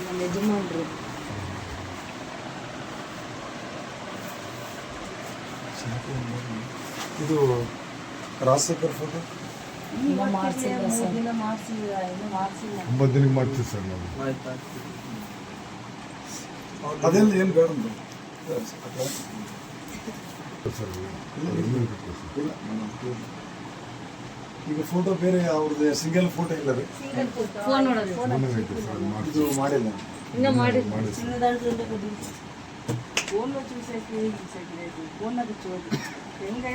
ನಮ್ಮ ಯಜಮಾನ್ರು. ಇದು ರಾಜಶೇಖರ್ ಫೋಟೋ ಒಂಬತ್ತು ದಿನಕ್ಕೆ ಮಾಡ್ತೀವಿ ಸರ್ ನಾವು. ಅದೆಲ್ಲ ಏನು ಬೇಡ ಸರ್ ಇಲ್ಲ ನಾನು ಈಗ ಫೋಟೋ ಬೇರೆ ಅವ್ರದ್ದು ಸಿಂಗಲ್ ಫೋಟೋ ಇಲ್ಲ ರೀ ಫೋನ್ ಮಾಡಿ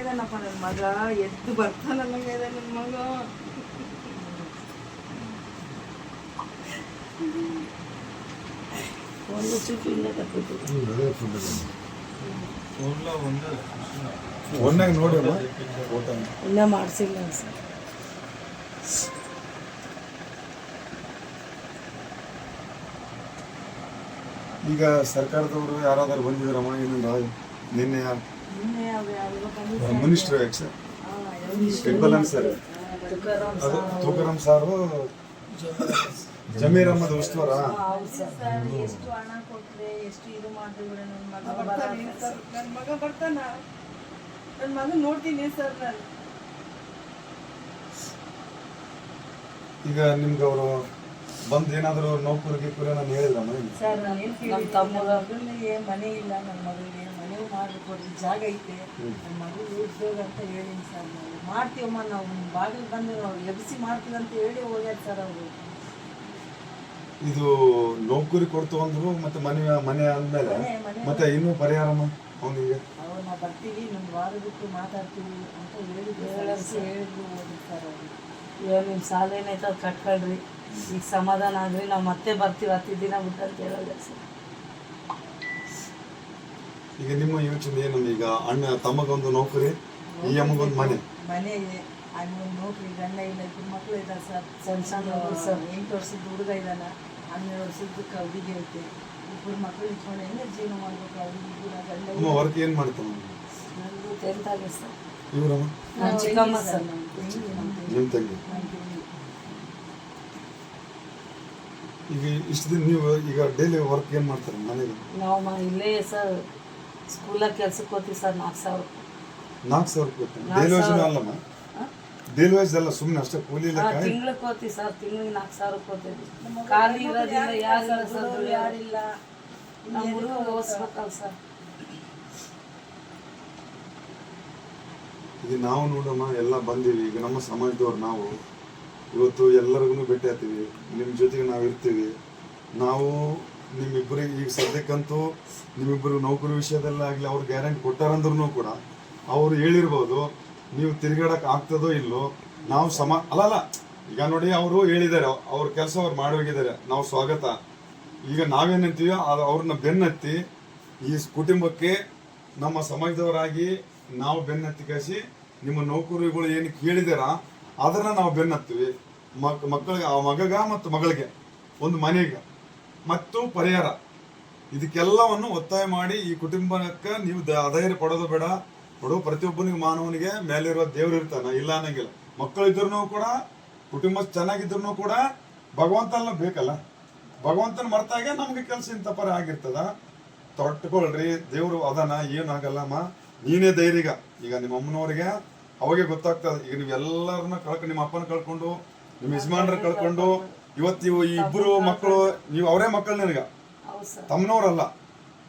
ನನ್ನ ಮಗ? ಎದ್ದು ಬರ್ತಾನಲ್ಲಂಗೈದ ನನ್ನ ಮಗ? ಫೋನ್ చూపించలే ಇಲ್ಲ ಮಾಡಿಸಿಲ್ಲ ಸರ್. ಈಗ ಸರ್ಕಾರದವರು ಯಾರಾದರೂ ಬಂದಿದ್ರಮ್ಮ ಏನಂದ್ರೆ ನಿನ್ನೆ minister ex tribal sir. Tukaram ಅದು ತೂಕರಂ ಸಾರು ಜಮೀರ್ ಅಹಮದ್ ಉಸ್ತುವಾರ? ಹೌದು ಸರ್. ಎಷ್ಟು ಹಣ ಕೊಟ್ರೆ ಎಷ್ಟು ಇದು ಮಾಡಿದ್ರೆ ನನ್ನ ಮಗ ಬರ್ತಾನೆ. ನನ್ನ ಮಗ ಬರ್ತಾನ? ನನ್ನ ಮಗ ನೋಡ್ತೀನಿ ಸರ್ ನಾನು. ಈಗ ನಿಮ್ಗೆ ಅವರು ಬಂದು ಏನಾದರೂ ನೌಕರಿ ಗೀಕರಿ ನಾನು ಹೇಳಿಲ್ಲ ಮನೇಲಿ ಸರ್ ನಾನು ಏನು ನಮ್ಮ ತಮ್ಮನಿಗೆ ಮನೆ ಇಲ್ಲ ನನ್ನ ಮಗಳಿಗೆ ಮನೆ ಮಾಡಿಕೊಡ್ರಿ ಜಾಗ ಐತೆ. ನನ್ನ ಮಗಳು ಉದ್ಯೋಗ ಅಂತ ಹೇಳಿನಿ ಸರ್ ನಾವು ಮಾಡ್ತೀವಮ್ಮ ನಾವು ನಿಮ್ಮ ಬಾಗಿಲು ಬಂದು ನಾವು ಎಬ್ಸಿ ಮಾಡ್ತೀವಿ ಅಂತ ಹೇಳಿ ಹೋಗ್ಯಾರ ಸರ್ ಅವರು. ಇದು ನೌಕರಿ ಕೊಡ್ತು ಅಂದ್ರು ಮತ್ತೆ ಮನೆ ಮನೆ ಅಂದ್ಮೇಲೆ ಮತ್ತೆ ಇನ್ನೂ ಪರಿಹಾರಮ್ಮ ಅವನಿಗೆ? ಅವ್ರು ನಾವು ಬರ್ತೀವಿ ನಮ್ಮ ವಾರ ಬಿಟ್ಟು ಮಾತಾಡ್ತೀವಿ ಅಂತ ಹೇಳಿದ್ರು ಹೇಳಿದ್ರು. ಸರ್ ಅವರು. ಇವಾಗ ನಿಮ್ಮ ಸಾಲ ಏನೈತೆ ಅದು ಕಟ್ಕೊಳ್ರಿ ಈಗ ಸಮಾಧಾನ ಆಗ್ರಿ ನಾವು ಮತ್ತೆ ಬರ್ತೀವಿ ಹತ್ತು ದಿನ ಬಿಟ್ಟು ಅಂತ ಹೇಳಲ್ಲ ಸರ್ ಈಗ ನಿಮ್ಮ ಯೋಚನೆ ಏನು ಈಗ ಅಣ್ಣ ತಮ್ಮಗೊಂದು ನೌಕರಿ ಈ ಅಮ್ಮಗೊಂದು ಮನೆ. ಮನೆ ಇದೆ. ಅಲ್ಲಿ ಒಂದು ನೋಡ್ರಿ ಗಂಡ ಇಲ್ಲ ಇಬ್ಬರು ಮಕ್ಕಳು ಇದ್ದಾರೆ ಸರ್. ಸಣ್ಣ ಸಣ್ಣ ಸರ್ ಎಂಟು ವರ್ಷದ ಹುಡುಗ ಇದ್ದಾನ ಹನ್ನೆರಡು ವರ್ಷದ ಕವಿಗೆ ಐತೆ. ಇಬ್ಬರು ಮಕ್ಕಳು ಇಟ್ಕೊಂಡು ಹೆಂಗೆ ಜೀವನ ಮಾಡ್ಬೇಕು? ಅವ್ರಿಗೆ ಗಂಡ ಅಮ್ಮ ವರ್ಕ್ ಏನು ಮಾಡ್ತಾನೆ ನನಗೂ ಟೆಂತ್ ಆಗಿದೆ ಸರ್. ಇವರಮ್ಮ ನನ್ನ ಚಿಕ್ಕಮ್ಮ ಸರ್. ನಿಮ್ಮ ತಂಗಿ. ಈಗ ಇಷ್ಟು ದಿನ ನೀವು ಈಗ ಡೈಲಿ ವರ್ಕ್ ಏನು ಮಾಡ್ತಾರೆ ಮನೆಗೆ ನಾವು ಮ ಇಲ್ಲೇ ಸರ್ ಸ್ಕೂಲಾಗ ಕೆಲ್ಸಕ್ಕೆ ಹೋಗ್ತೀವಿ ಸರ್ ನಾಲ್ಕು ಸಾವಿರ. ನಾಲ್ಕು ಸಾವಿರ ರೂಪಾಯಿ ಡೈಲಿ ಅಲ್ಲಮ್ಮ ಡೈಲಿ ವೈಸ್ ಅಲ್ಲ ಸುಮ್ಮನೆ ಅಷ್ಟೇ ಕೂಲಿ ಇಲ್ಲ ಕಾಯಿ ತಿಂಗ್ಳಿಗೆ ಹೋಗ್ತೀವಿ ಸರ್ ತಿಂಗ್ಳಿಗೆ ನಾಲ್ಕು ಸಾವಿರ ಹೋಗ್ತೀವಿ ಖಾಲಿ ಇರೋದಿಲ್ಲ ಯಾರಿಲ್ಲ ಸರ್ ಯಾರಿಲ್ಲ. ನಮ್ಮ ಹುಡುಗ ಓದಿಸ್ಬೇಕಲ್ಲ ಸರ್. ಈಗ ನಾವು ನೋಡೋಣ ಎಲ್ಲ ಬಂದೀವಿ. ಈಗ ನಮ್ಮ ಸಮಾಜದವ್ರು ನಾವು. ಇವತ್ತು ಎಲ್ಲರಿಗೂ ಭೇಟಿ ಆಗ್ತೀವಿ. ನಿಮ್ಮ ಜೊತೆಗೆ ನಾವು ಇರ್ತೀವಿ. ನಾವು ನಿಮ್ಮಿಬ್ಬರಿಗೆ ಈಗ ಸದ್ಯಕ್ಕಂತೂ ನಿಮ್ಮಿಬ್ಬರು ನೌಕರಿ ವಿಷಯದಲ್ಲಾಗಲಿ ಅವ್ರು ಗ್ಯಾರಂಟಿ ಕೊಟ್ಟಾರಂದ್ರೂ ಕೂಡ ಅವರು ಹೇಳಿರ್ಬೋದು, ನೀವು ತಿರುಗಾಡಕ್ಕೆ ಆಗ್ತದೋ ಇಲ್ಲೋ, ನಾವು ಸಮ ಅಲ್ಲಲ್ಲ ಈಗ ನೋಡಿ ಅವರು ಹೇಳಿದ್ದಾರೆ, ಅವ್ರ ಕೆಲಸ ಅವ್ರು ಮಾಡಿ ಹೋಗಿದ್ದಾರೆ ನಾವು ಸ್ವಾಗತ. ಈಗ ನಾವೇನಂತೀವೋ ಅದು ಅವ್ರನ್ನ ಬೆನ್ನತ್ತಿ ಈ ಕುಟುಂಬಕ್ಕೆ ನಮ್ಮ ಸಮಾಜದವರಾಗಿ ನಾವು ಬೆನ್ನತ್ತಿ ಕಳಿಸಿ ನಿಮ್ಮ ನೌಕರಿಗಳು ಏನು ಕೇಳಿದಾರ ಅದನ್ನ ನಾವು ಬೆನ್ನತ್ತೀವಿ. ಮಕ್, ಮಕ್ಕಳಿಗೆ, ಆ ಮಗಗ ಮತ್ತು ಮಗಳಿಗೆ, ಒಂದು ಮನೆಗೆ ಮತ್ತು ಪರಿಹಾರ. ಇದಕ್ಕೆಲ್ಲವನ್ನು ಒತ್ತಾಯ ಮಾಡಿ ಈ ಕುಟುಂಬಕ್ಕೆ ನೀವು ದ- ಅಧೈರ್ಯ ಪಡೋದು ಬೇಡ. ಕೊಡೋ ಪ್ರತಿಯೊಬ್ಬನಿಗೆ ಮಾನವನಿಗೆ ಮೇಲಿರುವ ದೇವ್ರು ಇರ್ತಾನ. ಇಲ್ಲ ಅನ್ನಂಗಿಲ್ಲ. ಮಕ್ಕಳು ಇದ್ರೂ ಕೂಡ, ಕುಟುಂಬ ಚೆನ್ನಾಗಿದ್ರು ಕೂಡ ಭಗವಂತನ ಬೇಕಲ್ಲ. ಭಗವಂತನ ಮರ್ತಾಗೆ ನಮ್ಗೆ ಕೆಲಸ ಇಂಥ ಪರ ಆಗಿರ್ತದ. ತೊಟ್ಕೊಳ್ರಿ, ದೇವ್ರು ಅದನ, ಏನಾಗಲ್ಲಮ್ಮ? ನೀನೇ ಧೈರ್ಯ ಈಗ. ನಿಮ್ಮ ಅಮ್ಮನವ್ರಿಗೆ ಅವಾಗೆ ಗೊತ್ತಾಗ್ತದೆ. ಈಗ ನೀವೆಲ್ಲರನ್ನ ಕಳ್ಕೊಂಡು ನಿಮ್ಮ ಅಪ್ಪನ ಕಳ್ಕೊಂಡು ನಿಮ್ಮ ಯಜಮಾನ್ರ ಕಳ್ಕೊಂಡು ಇವತ್ತು ಇವು ಈ ಇಬ್ಬರು ಮಕ್ಕಳು ನೀವು ಅವರೇ ಮಕ್ಕಳು ನಿನಗ. ತಮ್ಮನವ್ರಲ್ಲ.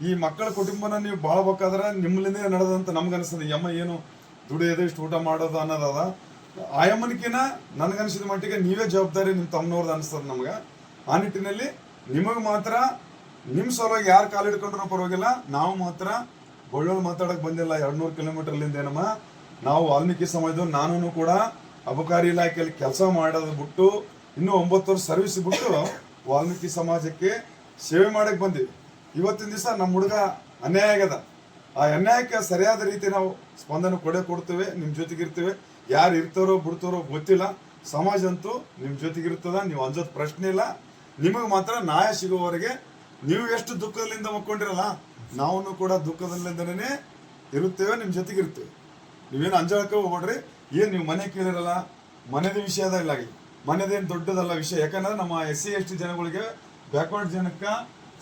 ಈ ಮಕ್ಕಳ ಕುಟುಂಬನ ನೀವು ಬಾಳ್ಬೇಕಾದ್ರೆ ನಿಮ್ಮಲಿಂದ ನಡೆದಂತ ನಮ್ಗೆ ಅನಿಸ್ತದೆ ಈ ಅಮ್ಮ ಏನು ದುಡಿಯೋದು ಇಷ್ಟು ಊಟ ಮಾಡೋದು ಅನ್ನೋದದ. ಆ ಅಮ್ಮನಕಿನ ನನಗನ್ಸಿದ ಮಟ್ಟಿಗೆ ನೀವೇ ಜವಾಬ್ದಾರಿ ನಿಮ್ಮ ತಮ್ಮನವ್ರದ್ದು ಅನಿಸ್ತದೆ ನಮ್ಗೆ. ಆ ನಿಟ್ಟಿನಲ್ಲಿ ನಿಮಗೆ ಮಾತ್ರ ನಿಮ್ಮ ಸಲುವಾಗಿ ಯಾರು ಕಾಲು ಹಿಡ್ಕೊಂಡ್ರೂ ಪರವಾಗಿಲ್ಲ ನಾವು ಮಾತ್ರ ಬಳ್ಳೋಳು ಮಾತಾಡಕ್ ಬಂದಿಲ್ಲ. ಎರಡ್ನೂರು ಕಿಲೋಮೀಟರ್ಲಿಂದ ಏನಮ್ಮ, ನಾವು ವಾಲ್ಮೀಕಿ ಸಮಾಜದವ್ರು ನಾನು ಕೂಡ ಅಬಕಾರಿ ಇಲಾಖೆಯಲ್ಲಿ ಕೆಲಸ ಮಾಡೋದು ಬಿಟ್ಟು, ಇನ್ನೂ ಒಂಬತ್ತು ವರ್ಷ ಸರ್ವಿಸ್ ಬಿಟ್ಟು ವಾಲ್ಮೀಕಿ ಸಮಾಜಕ್ಕೆ ಸೇವೆ ಮಾಡಕ್ ಬಂದೀವಿ. ಇವತ್ತಿನ ದಿವಸ ನಮ್ಮ ಹುಡುಗ ಅನ್ಯಾಯ ಆಗ್ಯದ. ಆ ಅನ್ಯಾಯಕ್ಕೆ ಸರಿಯಾದ ರೀತಿ ನಾವು ಸ್ಪಂದನೆ ಕೊಡೇ ಕೊಡ್ತೇವೆ ನಿಮ್ಮ ಜೊತೆಗಿರ್ತೀವಿ ಯಾರು ಇರ್ತಾರೋ ಬಿಡ್ತಾರೋ ಗೊತ್ತಿಲ್ಲ. ಸಮಾಜ ಅಂತೂ ನಿಮ್ಮ ಜೊತೆಗಿರ್ತದ ನೀವು ಅಂಜೋದ್ ಪ್ರಶ್ನೆ ಇಲ್ಲ. ನಿಮಗೆ ಮಾತ್ರ ನ್ಯಾಯ ಸಿಗುವವರೆಗೆ ನೀವು ಎಷ್ಟು ದುಃಖದಿಂದ ಮಕ್ಕೊಂಡಿರಲ್ಲ? ನಾವು ಕೂಡ ದುಃಖದಲ್ಲಿಂದನೇ ಇರುತ್ತೇವೆ ನಿಮ್ಮ ಜೊತೆಗಿರ್ತೇವೆ ನೀವೇನು ಅಂಜಾಳಕ್ಕೆ ಹೋಗ್ಬೇಡ್ರಿ. ಏನು ನೀವು ಮನೆ ಕೇಳಿರಲ್ಲ, ಮನೆದ ವಿಷಯದ ಇಲ್ಲ ಮನೆದೇನು ದೊಡ್ಡದಲ್ಲ ವಿಷಯ. ಯಾಕಂದ್ರೆ ನಮ್ಮ ಎಸ್ ಸಿ ಎಸ್ ಟಿ ಜನಗಳಿಗೆ ಬ್ಯಾಕ್ವರ್ಡ್ ಜನಕ್ಕೆ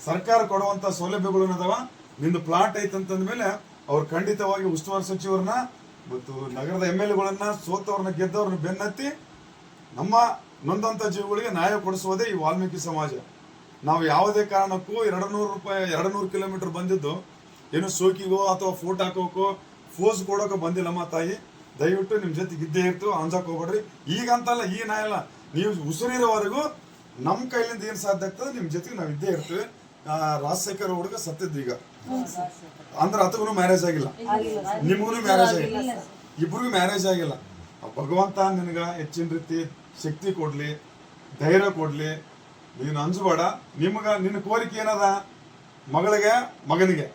ಸರ್ಕಾರ ಕೊಡುವಂತ ಸೌಲಭ್ಯಗಳು ಏನದಾವ? ನಿಂದು ಪ್ಲಾಟ್ ಐತಂತಂದ ಮೇಲೆ ಅವ್ರು ಖಂಡಿತವಾಗಿ ಉಸ್ತುವಾರಿ ಸಚಿವರನ್ನ ಮತ್ತು ನಗರದ ಎಂ ಎಲ್ ಎಗಳನ್ನ, ಸೋತವ್ರನ್ನ ಗೆದ್ದವ್ರನ್ನ ಬೆನ್ನತ್ತಿ ನಮ್ಮ ನೊಂದಂತ ಜೀವಗಳಿಗೆ ನ್ಯಾಯ ಕೊಡಿಸುವುದೇ ಈ ವಾಲ್ಮೀಕಿ ಸಮಾಜ. ನಾವು ಯಾವುದೇ ಕಾರಣಕ್ಕೂ ಎರಡು ನೂರು ರೂಪಾಯಿ ಎರಡು ನೂರು ಕಿಲೋಮೀಟರ್ ಬಂದಿದ್ದು, ಏನು ಸೋಕಿಗೋ ಅಥವಾ ಫೋಟ್ ಹಾಕೋಕೋ ಫೋಸ್ ಕೊಡೋಕೆ ಬಂದಿಲ್ಲಮ್ಮ ತಾಯಿ. ದಯವಿಟ್ಟು ನಿಮ್ಮ ಜೊತೆಗೆ ಇದ್ದೇ ಇರ್ತು ಅಂಜಕ್ ಹೋಗ್ಬೇಡ್ರಿ ಈಗ ಅಂತಲ್ಲ ಈ ನಾ ಇಲ್ಲ ನೀವು ಉಸಿರಿರೋವರೆಗೂ ನಮ್ಮ ಕೈಲಿಂದ ಏನು ಸಾಧ್ಯ ಆಗ್ತದೆ ನಿಮ್ಮ ಜೊತೆಗೆ ನಾವು ಇದ್ದೇ ಇರ್ತೀವಿ. ರಾಜಶೇಖರ್ ಹುಡುಗ ಸತ್ತಿದ್ದು ಈಗ. ಅಂದ್ರೆ ಅತಗೂ ಮ್ಯಾರೇಜ್ ಆಗಿಲ್ಲ. ನಿಮಗೂ ಮ್ಯಾರೇಜ್ ಆಗಿಲ್ಲ. ಇಬ್ರಿಗೂ ಮ್ಯಾರೇಜ್ ಆಗಿಲ್ಲ. ಭಗವಂತ ನಿನಗ ಹೆಚ್ಚಿನ ರೀತಿ ಶಕ್ತಿ ಕೊಡಲಿ, ಧೈರ್ಯ ಕೊಡ್ಲಿ. ನೀನು ಅಂಜಬೇಡ. ನಿಮಗ ನಿನ್ನ ಕೋರಿಕೆ ಏನದ? ಮಗಳಿಗೆ ಮಗನಿಗೆ.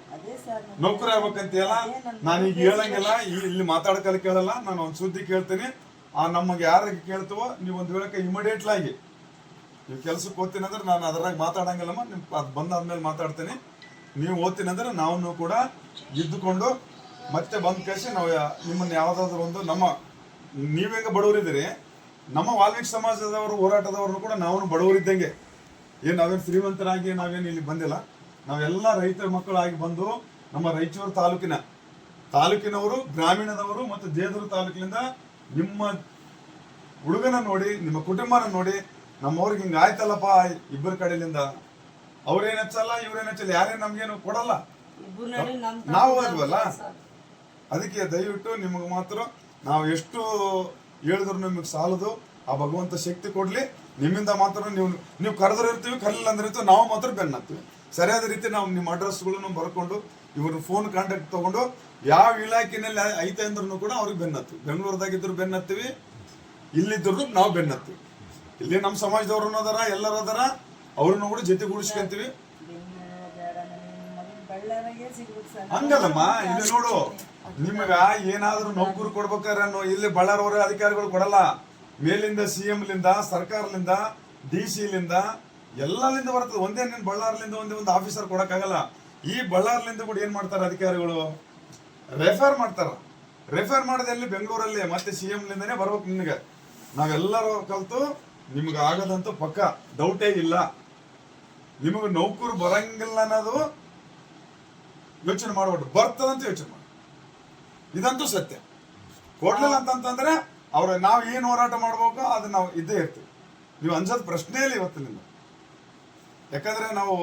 ನೌಕರಿ ಆಗ್ಬೇಕಂತೀಯಲ್ಲ? ನಾನು ಈಗ ಹೇಳಂಗಿಲ್ಲ. ಇಲ್ಲಿ ಮಾತಾಡ್ಕಲ್ ಕೇಳಲ್ಲ. ನಾನು ಒಂದು ಸುದ್ದಿ ಕೇಳ್ತೀನಿ. ಆ ನಮಗೆ ಯಾರಿಗೆ ಕೇಳ್ತೀವೋ ನೀವು ಒಂದು ಇಮಿಡಿಯೇಟ್ಲಿ ಆಗಿ. ನೀವು ಕೆಲ್ಸಕ್ಕೆ ಓದ್ತೀನಿ ಅಂದ್ರೆ ನಾನು ಅದ್ರಾಗ ಮಾತಾಡಂಗಿಲ್ಲಮ್ಮ. ನಿಮ್ ಅದು ಬಂದಾದ್ಮೇಲೆ ಮಾತಾಡ್ತೀನಿ. ನೀವು ಓದ್ತೀನಿ ಅಂದ್ರೆ ನಾವು ಕೂಡ ಇದ್ದುಕೊಂಡು ಮತ್ತೆ ಬಂದ್ ಕಳಿಸಿ ನಾವು ನಿಮ್ಮನ್ನ ಯಾವ್ದಾದ್ರು ಒಂದು ನಮ್ಮ ನೀವೇಗ ಬಡವರಿದ್ದೀರಿ? ನಮ್ಮ ವಾಲ್ಮೀಕಿ ಸಮಾಜದವರು ಹೋರಾಟದವರು ಕೂಡ ನಾವು ಬಡವರಿದ್ದಂಗೆ. ಏನು ನಾವೇನು ಶ್ರೀಮಂತರಾಗಿ ನಾವೇನು ಇಲ್ಲಿ ಬಂದಿಲ್ಲ. ನಾವೆಲ್ಲ ರೈತರ ಮಕ್ಕಳಾಗಿ ಬಂದು ನಮ್ಮ ರಾಯಚೂರು ತಾಲೂಕಿನ ತಾಲೂಕಿನವರು ಗ್ರಾಮೀಣದವರು ಮತ್ತು ದೇದೂರು ತಾಲೂಕಿನಿಂದ ನಿಮ್ಮ ಹುಡುಗನ ನೋಡಿ ನಿಮ್ಮ ಕುಟುಂಬನ ನೋಡಿ ನಮ್ಮವ್ರಿಗೆ ಹಿಂಗ ಆಯ್ತಲ್ಲಪ್ಪ ಇಬ್ಬರ ಕಡೆಯಿಂದ ಅವ್ರೇನ್ ಹಚ್ಚಲ್ಲ ಇವ್ರೇನ್ ಹಚ್ಚಲ್ಲ ಯಾರೇ ನಮ್ಗೇನು ಕೊಡಲ್ಲ. ನಾವು ಅಲ್ವಲ್ಲ ಅದಕ್ಕೆ ದಯವಿಟ್ಟು ನಿಮಗೆ ಮಾತ್ರ ನಾವು ಎಷ್ಟು ಹೇಳಿದ್ರು ನಿಮಗೆ ಸಾಲದು. ಆ ಭಗವಂತ ಶಕ್ತಿ ಕೊಡ್ಲಿ, ನಿಮ್ಮಿಂದ ಮಾತ್ರ ನೀವು ನೀವು ಕರೆದ್ರೆ ಇರ್ತೀವಿ, ಕರಲಿಲ್ಲ ಅಂದ್ರೆ ಇರ್ತೀವಿ, ನಾವು ಮಾತ್ರ ಬೆನ್ನ ಹತ್ತೀವಿ. ಸರಿಯಾದ ರೀತಿ ನಾವು ನಿಮ್ಮ ಅಡ್ರೆಸ್ಗಳನ್ನು ಬರ್ಕೊಂಡು, ಇವ್ರ ಫೋನ್ ಕಾಂಟ್ಯಾಕ್ಟ್ ತಗೊಂಡು, ಯಾವ ಇಲಾಖೆನಲ್ಲಿ ಐತೆ ಅಂದ್ರೂ ಕೂಡ ಅವ್ರಿಗೆ ಬೆನ್ನತ್ತು ಬೆಂಗಳೂರದಾಗಿದ್ರು ಬೆನ್ನತ್ತೀವಿ ಇಲ್ಲಿದ್ರು ನಾವು ಬೆನ್ನತ್ತೀವಿ ಇಲ್ಲಿ ನಮ್ಮ ಸಮಾಜದವ್ರು ಅದಾರ, ಎಲ್ಲರೂ ಅದಾರ, ಅವ್ರನ್ನ ಕೂಡ ಜೊತೆಗೂಡಿಸ್ಕೊಂತೀವಿ. ಹಂಗಲ್ಲಮ್ಮ, ಇಲ್ಲಿ ನೋಡು, ನಿಮಗ ಏನಾದ್ರೂ ನೌಕರಿ ಕೊಡ್ಬೇಕಾರೆ ಇಲ್ಲಿ ಬಳ್ಳಾರವರ ಅಧಿಕಾರಿಗಳು ಕೊಡಲ್ಲ. ಮೇಲಿಂದ ಸಿ ಲಿಂದ ಸರ್ಕಾರದಿಂದ ಡಿ ಸಿಲಿಂದ ಎಲ್ಲಿಂದ ಬರ್ತದೆ. ಒಂದೇ ನಿನ್ ಬಳ್ಳಾರ್ಲಿಂದ ಒಂದೇ ಒಂದು ಆಫೀಸರ್ ಕೊಡಕ್ಕಾಗಲ್ಲ. ಈ ಬಳ್ಳಾರ್ಲಿಂದ ಕೂಡ ಏನ್ ಮಾಡ್ತಾರೆ ಅಧಿಕಾರಿಗಳು? ರೆಫರ್ ಮಾಡ್ತಾರ. ರೆಫರ್ ಮಾಡದಲ್ಲಿ ಬೆಂಗಳೂರಲ್ಲಿ. ಮತ್ತೆ ಸಿ ಲಿಂದನೇ ಬರ್ಬೇಕು ನಿನಗೆ. ನಾವೆಲ್ಲರೂ ಕಲ್ತು ನಿಮ್ಗೆ ಆಗದಂತೂ ಪಕ್ಕ. ಡೌಟೇ ಇಲ್ಲ. ನಿಮಗೆ ನೌಕರು ಬರಂಗಿಲ್ಲ ಅನ್ನೋದು ಯೋಚನೆ ಮಾಡ್ಬಿಟ್ಟು ಬರ್ತದಂತ ಯೋಚನೆ ಮಾಡಿ ಇದಂತೂ ಸತ್ಯ. ಕೊಡ್ಲಿಲ್ಲ ಅಂತಂತಂದ್ರೆ ಅವ್ರ ನಾವು ಏನು ಹೋರಾಟ ಮಾಡ್ಬೇಕು ಅದು ನಾವು ಇದ್ದೇ ಇರ್ತೀವಿ. ನೀವು ಅನ್ಸೋದು ಪ್ರಶ್ನೆ ಇಲ್ಲ ಇವತ್ತಿನಿಂದ ಯಾಕಂದ್ರೆ ನಾವು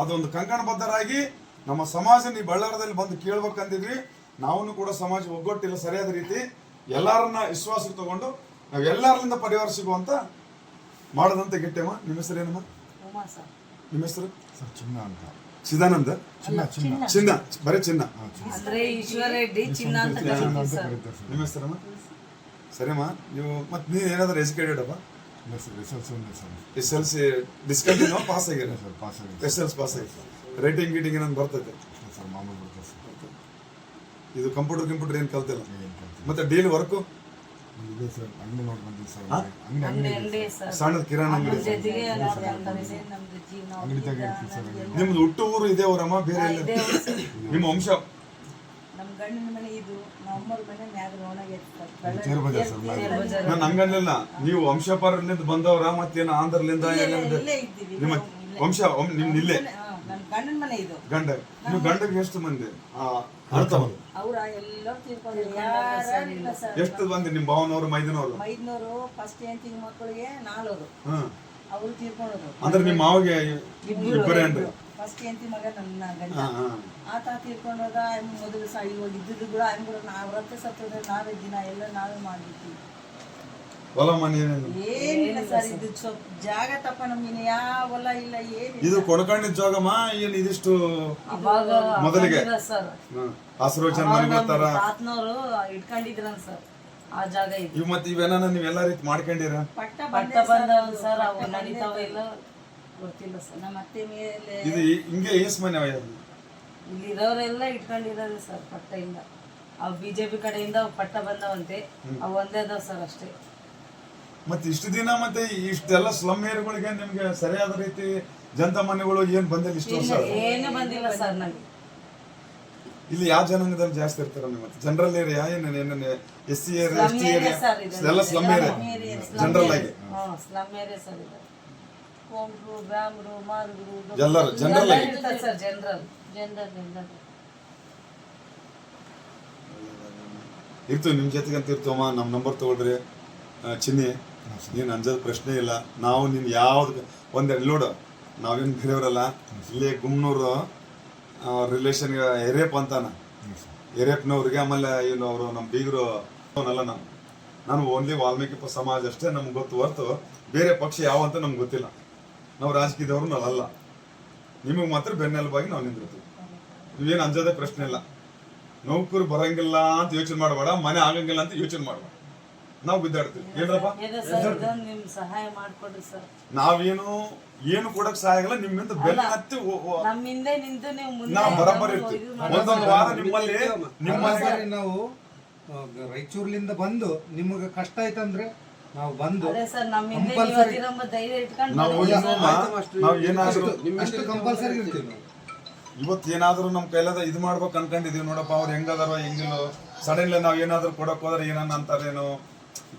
ಅದೊಂದು ಕಂಕಣಬದ್ಧರಾಗಿ ನಮ್ಮ ಸಮಾಜ ನೀವು ಬಳ್ಳಾರದಲ್ಲಿ ಬಂದು ಕೇಳ್ಬೇಕಂದಿದ್ವಿ ನಾವು ಕೂಡ ಸಮಾಜ ಒಗ್ಗಟ್ಟಿಲ್ಲ ಸರಿಯಾದ ರೀತಿ. ಎಲ್ಲರನ್ನ ವಿಶ್ವಾಸಕ್ಕೆ ತಗೊಂಡು ನಾವು ಎಲ್ಲರಿಂದ ಪರಿಹಾರ ಸಿಗುವಂತ ಮಾಡದಂತ ಗಿಟ್ಟೆಮ್ಮ. ನಿಮ್ಮ ಹೆಸರು ಏನಮ್ಮ? ನಿಮ್ಮ ಹೆಸರು? ಸರ್ ಚಿನ್ನ ಅಂತ. ಸಿದಾನಂದ ಚಿನ್ನ ಚಿನ್ನ. ಚಿನ್ನ ಬರೀ ಚಿನ್ನ. ನಿಮ್ಮ ಹೆಸರಮ್ಮ? ಸರಿಯಮ್ಮ ನೀವು ಮತ್ತೆ ನೀವು ಏನಾದರೂ ಎಜುಕೇಟೆಡ್ ಅಪ್ಪ S L C S L C discontinue pass ಆಗಿಲ್ಲ ಸರ್ ಪಾಸ್ ಆಗಿದೆ ಎಸ್ ಎಲ್ ಸಿ ಪಾಸ್ ಆಗಿದೆ ರೈಟಿಂಗ್ ಗೀಟಿಂಗ್ ಏನಂತ ಬರ್ತೈತೆ ಸರ್ ಮಾಮೂಲು ಬರ್ತದೆ ಸರ್ ಇದು ಕಂಪ್ಯೂಟರ್ ಕಂಪ್ಯೂಟರ್ ಏನು ಕಲ್ತಿಲ್ಲ? ಮತ್ತೆ ಡೈಲಿ ವರ್ಕು ಇದೆ ಸರ್ ಅಂಗಡಿ ನೋಡಿ ಬಂದಿದ್ದು ಸರ್? ಅಂಗಡಿ ಅಂಗಡಿ ಸಣ್ಣದ ಕಿರಾಣ ಅಂಗಡಿ ಅಂಗಡಿ ತಾಗ ಇರ್ತೀವಿ ಸರ್ ನಿಮ್ದು ಹುಟ್ಟು ಊರು ಇದೆ ಅವರಮ್ಮ ಬೇರೆ ಎಲ್ಲ. ನಿಮ್ಮ ವಂಶ? ಗಂಡನ ಮನೆ ಇದು ನಮ್ಮವ್ರ ಮನೆ ಮ್ಯಾಗ ನಾನು ಹಂಗನ್ಲಿಲ್ಲ ನೀವು ವಂಶಪರಲಿಂದ ಬಂದವರ ಮತ್ತೇನು ಆಂಧ್ರಲಿಂದ ಎಲ್ಲಿಂದ ಇಲ್ಲೇ ಇದ್ದೀವಿ. ನಿಮ್ಮ. ವಂಶ ನಿಮ್ಮ ಇಲ್ಲೇ ಗಂಡನ ಮನೆ ಇದು. ಗಂಡ ನೀವು ಗಂಡಗೆ ಎಷ್ಟು ಮಂದಿ? ಅಳ್ತವರು ಅವ್ರ ಎಲ್ಲ ತೀರ್ಕೊಂಡ್ರು ಯಾರು ಇಲ್ಲ ಸರ್ ಎಷ್ಟು ಮಂದಿ? ನಿಮ್ಮ ಭಾವನವರು ಮೈದನವರು? ಮೈದ್ನವರು ಫಸ್ಟ್ ಹೆಂಡತಿ ಮಕ್ಕಳಿಗೆ ನಾಲ್ವರು. ಅವರು ತೀರ್ಕೊಂಡ್ರು ಅಂದ್ರೆ ನಿಮ್ಮ ಮಾವಿಗೆ ಇಬ್ಬರೇ ಫಸ್ಟ್ ಹೆಂಡತಿ ಮಗ ನನ್ನ ಗಂಡ. ಆತ ತೀರ್ಕೊಂಡಾಗ ತೀರ್ಕೊಂಡೋದ ಮೊದಲು ಸಹ ಇವಾಗ ಇದ್ದಿದ್ದು ಕೂಡ ನಾನು ವ್ರತ ಸತ್ತೋದ್ರೆ ನಾವೇ ದಿನ ಎಲ್ಲ ನಾವೇ ಮಾಡಿರ್ತೀವಿ ಹೊಲ ಮನೆ ಏನೇನು? ಏನಿಲ್ಲ ಸರ್ ಇದು ಸ್ವಲ್ಪ ಜಾಗ ತಪ್ಪ ನಮ್ಗಿನ ಯಾವ ಹೊಲ ಇಲ್ಲ ಏನಿಲ್ಲ. ಇದು ಕೊಡ್ಕೊಂಡಿದ್ದ ಜಾಗಮ್ಮ ಏನು ಇದಿಷ್ಟು ಅವಾಗ ಮೊದಲಿಗೆ? ಸರ್. ಹಸಿರು ಮನೆ ಬರ್ತಾರ ತಾತನವರು ಇಟ್ಕೊಂಡಿದ್ರನ್ ಸರ್ ಆ ಜಾಗ ಇದು. ಇವ್ ಮತ್ತೆ ಇವೆಲ್ಲ ನೀವೆಲ್ಲ ಎಲ್ಲಾ ರೀತಿ ಮಾಡ್ಕೊಂಡಿರ? ಪಟ್ಟ ಬಂದ ಬಂದವ ಸರ್ ಅವು ನಡೀತಾವ ಇಲ್ಲ ಗೊತ್ತಿಲ್ಲ ಸರ್. ನಮ್ಮ ಅತ್ತೆ ಮೇಲೆ ಇದು ಹಿಂಗೆ ಏಸ್ ಮನೆ ಅವ ಇದು? ಇಲ್ಲಿ ಇರೋರೆಲ್ಲ ಇಟ್ಕೊಂಡಿರೋದು ಸರ್ ಪಟ್ಟ ಇಲ್ಲ ಅವು ಬಿಜೆಪಿ ಕಡೆಯಿಂದ ಅವು ಪಟ್ಟ ಬಂದವಂತೆ. ಅವು ಒಂದೇ ಅದಾವ ಸರ್ ಅಷ್ಟೇ. ಮತ್ತೆ ಇಷ್ಟು ದಿನ ಮತ್ತೆ ಇಷ್ಟೆಲ್ಲ ಸ್ಲಮ್ ಏರಿಗಳಿಗೆ ನಿಮ್ಗೆ ಸರಿಯಾದ ರೀತಿ ಜನತಾ ಮನೆಗಳು ಏನ್ ಬಂದಿಲ್ಲ ಇಷ್ಟು ವರ್ಷ ಏನು ಬಂದಿಲ್ಲ ಸರ್ ನನಗೆ ಇಲ್ಲಿ ಯಾವ ಜನಾಂಗದಲ್ಲಿ ಜಾಸ್ತಿ ಇರ್ತಾರ ನೀವು ಮತ್ತೆ? ಜನರಲ್ ಏರಿಯಾ ಏನೇನು ಏನೇನು S C area S T area? ಎಲ್ಲ ಸ್ಲಮ್ ಏರಿಯಾ? ಜನರಲ್ ಆಗಿ. ಸ್ಲಮ್ ಏರಿಯಾ ಸರ್ ಬ್ಯಾಮ್ರು ಎಲ್ಲರೂ ಜನರಲ್ ಆಗಿ ಇರ್ತಾರೆ ಸರ್ ಜನರಲ್. ಜನರಲ್ ಜನರಲ್ ಇರ್ತೀವಿ ನಿಮ್ಮ ಜೊತೆಗೆ ಅಂತ ಇರ್ತೀವಮ್ಮ ನಮ್ಮ ನಂಬರ್ ತಗೊಳ್ರಿ. ಆ, ಚಿನ್ನಿ ನೀನು ಅಂಜದ ಪ್ರಶ್ನೆ ಇಲ್ಲ. ನಾವು ನಿನ್ನ ಯಾವ್ದು ಒಂದೆರಡು ನೋಡು ನಾವೇನು ಬೇರೆಯವರಲ್ಲ. ಇಲ್ಲೇ ಗುಮ್ನೂರು ರಿಲೇಷನ್ ಎರೇಪ್ ಅಂತಾನ. ಎರೇಪ್ನವ್ರಿಗೆ ಆಮೇಲೆ ಏನು ಅವರು ನಮ್ಮ ಬೀಗರು ಅವನಲ್ಲ ನಾನು ನಾನು ಓನ್ಲಿ ವಾಲ್ಮೀಕಿ ಪ- ಸಮಾಜ ಅಷ್ಟೇ ನಮ್ಗೆ ಗೊತ್ತು ಹೊರತು ಬೇರೆ ಪಕ್ಷ ಯಾವ ಅಂತ ನಮ್ಗೆ ಗೊತ್ತಿಲ್ಲ. ನಾವು ರಾಜಕೀಯದವರು ನಾವಲ್ಲ ನಿಮಗೆ ಮಾತ್ರ ಬೆನ್ನೆಲುಬಾಗಿ ನಾವು ನಿಂದಿರ್ತೀವಿ ನೀವೇನು ಅಂಜೋದೇ ಪ್ರಶ್ನೆ ಇಲ್ಲ. ನೌಕರು ಬರಂಗಿಲ್ಲ ಅಂತ ಯೋಚನೆ ಮಾಡಬೇಡ ಮನೆ ಆಗಂಗಿಲ್ಲ ಅಂತ ಯೋಚನೆ ಮಾಡಬೇಡ. ನಾವು ಬಿದ್ದಾಡ್ತೀವಿ ಇದೊಂದು ಸಹಾಯ ಮಾಡ್ಕೊಡ್ರಿ ಸರ್. ನಾವೇನು ಏನು ಕೊಡಕ್ ಸಹಾಯ ಆಗಲ್ಲ ನಿಮ್ಮಿಂದ ಬೆನ್ನ ಹತ್ತಿ ನಿಂತು ನೀವು ಮುಂದೆ ನಾವು ಬರಬರ್ ಇರ್ತೀವಿ. ಒಂದೊಂದು ವಾರ ನಿಮ್ಮಲ್ಲಿ ನಿಮ್ಮ ನಾವು ರಾಯಚೂರ್ಲಿಂದ ಬಂದು ನಿಮಗೆ ಕಷ್ಟ ಆಯ್ತಂದ್ರೆ ನಾವು ಬಂದು ಅದೇ ಸರ್ ನಮ್ ಹಿಂದೆ ನೀವು Compulsory. ಅದಿರಂಬ ಧೈರ್ಯ ಇಟ್ಕೊಂಡು ನಾವು ಬನ್ನಿ. ನಾವು ಏನಾದ್ರು ಅಷ್ಟು ಕಂಪಲ್ಸರಿ ಇರ್ತೀವಿ ನಾವು. ಇವತ್ತು ಏನಾದ್ರು ನಮ್ಮ ಕೈಲಾದ ಇದು ಮಾಡ್ಬೇಕು ಅನ್ಕೊಂಡಿದೀವಿ ನೋಡಪ್ಪ ಅವ್ರು ಹೆಂಗದಾರೋ ಹೆಂಗಿಲ್ಲೋ. ಸಡನ್ಲಿ ನಾವ್ ಏನಾದ್ರು ಕೊಡಕ್ ಹೋದ್ರೆ ಏನನ್ನ ಅಂತಾರೇನೋ.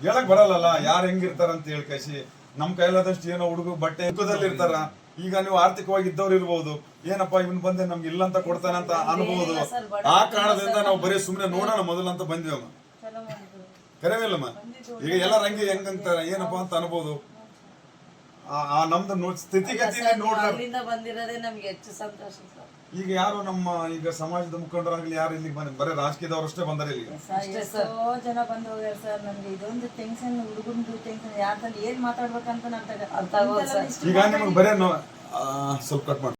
ಹೇಳಕ್ ಬರಲ್ಲಲ್ಲ ಯಾರು ಹೆಂಗಿರ್ತಾರ ಅಂತ ಹೇಳಿ ಕಸಿ ನಮ್ ಕೈಲಾದಷ್ಟು ಏನೋ ಹುಡುಗ ಬಟ್ಟೆ ದುಃಖದಲ್ಲಿ ಇರ್ತಾರ. ಈಗ ನೀವು ಆರ್ಥಿಕವಾಗಿ ಇದ್ದವ್ರು ಇರ್ಬೋದು. ಏನಪ್ಪ ಇವನ್ ಬಂದೆ ನಮ್ಗೆ ಇಲ್ಲ ಅಂತ ಕೊಡ್ತಾನಂತ ಅನ್ಬೋದು. ಆ ಕಾರಣದಿಂದ ನಾವು ಬರೀ ಸುಮ್ನೆ ನೋಡೋಣ ಮೊದಲು ಅಂತ ಬಂದಿವಮ್ಮ ಚಲೋ ಮಾಡಿದ್ರು. ಕರೆವಿಲ್ಲಮ್ಮ ಈಗ ಎಲ್ಲ ರಂಗಿ ಹೆಂಗಂತ ಏನಪ್ಪ ಅಂತ ಅನ್ಬೋದು. ಆ- ನಮ್ದು ನೋಡ್ ಸ್ಥಿತಿಗತಿ ಸರ್, ನೀವು ನೋಡ್ರಿ ಅಲ್ಲಿಂದ ಬಂದಿರೋದೇ ನಮ್ಗೆ ಹೆಚ್ಚು ಸಂತೋಷ ಸರ್. ಈಗ ಯಾರು ನಮ್ಮ ಈಗ ಸಮಾಜದ ಮುಖಂಡರಾಗ್ಲಿ ಯಾರು ಇಲ್ಲಿಗೆ ಬಂದ ಬರೀ ರಾಜಕೀಯದವ್ರು ಅಷ್ಟೇ ಬಂದಾರೆ ಇಲ್ಲಿಗೆ ಸರ್ ಎಷ್ಟೋ ಜನ ಬಂದು ಹೋಗ್ಯಾರ ಸರ್ ನಮ್ಗೆ. ಇದೊಂದು ಟೆನ್ಷನ್ ಹುಡುಗಂದು ಟೆನ್ಷನ್ ಯಾರ್ದಲ್ಲಿ ಏನ್ ಮಾತಾಡ್ಬೇಕಂತ ಅರ್ಥ ಆಗೋದು ಸರ್. ಈಗ ನಿಮ್ಗೆ ಬರೇ ನೋ- ಆ, ಸ್ವಲ್ಪ ಕಟ್ ಮಾಡಿ.